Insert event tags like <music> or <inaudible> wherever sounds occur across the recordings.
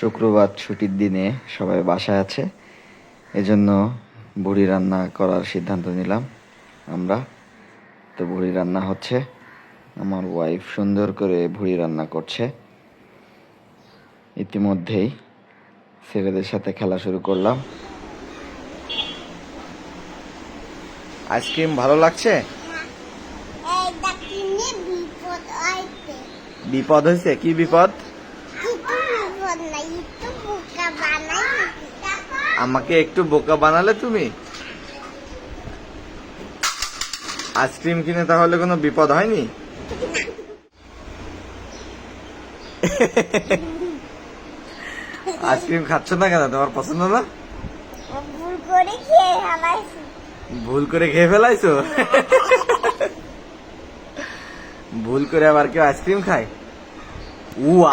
শুক্রবার ছুটির দিনে সবাই বাসায় আছে। এজন্য বুড়ি রান্না করার সিদ্ধান্ত নিলাম আমরা। তো ভুড়ি রান্না হচ্ছে। আমার ওয়াইফ সুন্দর করে ভুড়ি রান্না করছে। ইতিমধ্যেই ছেলেদের সাথে খেলা শুরু করলাম। আইসক্রিম ভালো লাগছে? হইতে বিপদ হয়েছে? কি বিপদ কিছু বিপদ নাই একটু বোকা বানাই আমাকে একটু বোকা বানালে তুমি? আইসক্রিম কিনে তাহলে কোনো বিপদ হয়নি? <laughs> আইসক্রিম খাচ্ছ না কেন? তোমার পছন্দ না? ভুল করে খেয়ে ফেলাইছি। <laughs> ভুল করে আবার কেউ আইসক্রিম খায়? উয়া!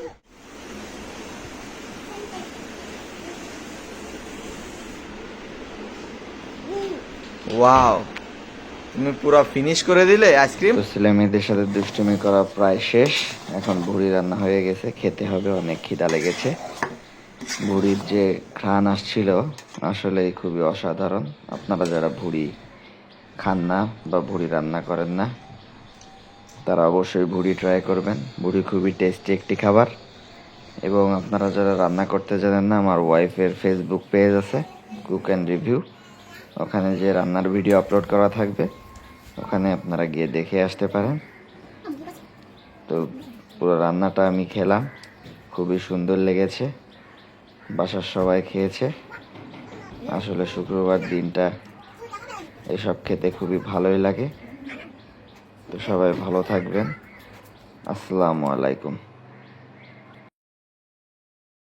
ওয়াও তুমি পুরো ফিনিশ করে দিলে আইসক্রিম ছেলে মেয়েদের সাথে দুষ্টুমি করা প্রায় শেষ। এখন ভুড়ি রান্না হয়ে গেছে, খেতে হবে, অনেক খিদা লেগেছে। ভুড়ির যে ঘ্রাণ আসছিল আসলে খুবই অসাধারণ। আপনারা যারা ভুড়ি খান না বা ভুড়ি রান্না করেন না, তারা অবশ্যই ভুড়ি ট্রাই করবেন। ভুড়ি খুবই টেস্টি একটি খাবার। এবং আপনারা যারা রান্না করতে জানেন না, আমার ওয়াইফের ফেসবুক পেজ আছে কুক অ্যান্ড রিভিউ ওখানে যে রান্নার ভিডিও আপলোড করা থাকবে, ওখানে আপনারা গিয়ে দেখে আসতে পারেন। তো পুরো রান্নাটা আমি খেলাম, খুবই সুন্দর লেগেছে, বাসার সবাই খেয়েছে। আসলে শুক্রবার দিনটা এসব খেতে খুবই ভালোই লাগে। তো সবাই ভালো থাকবেন। আসসালামু আলাইকুম।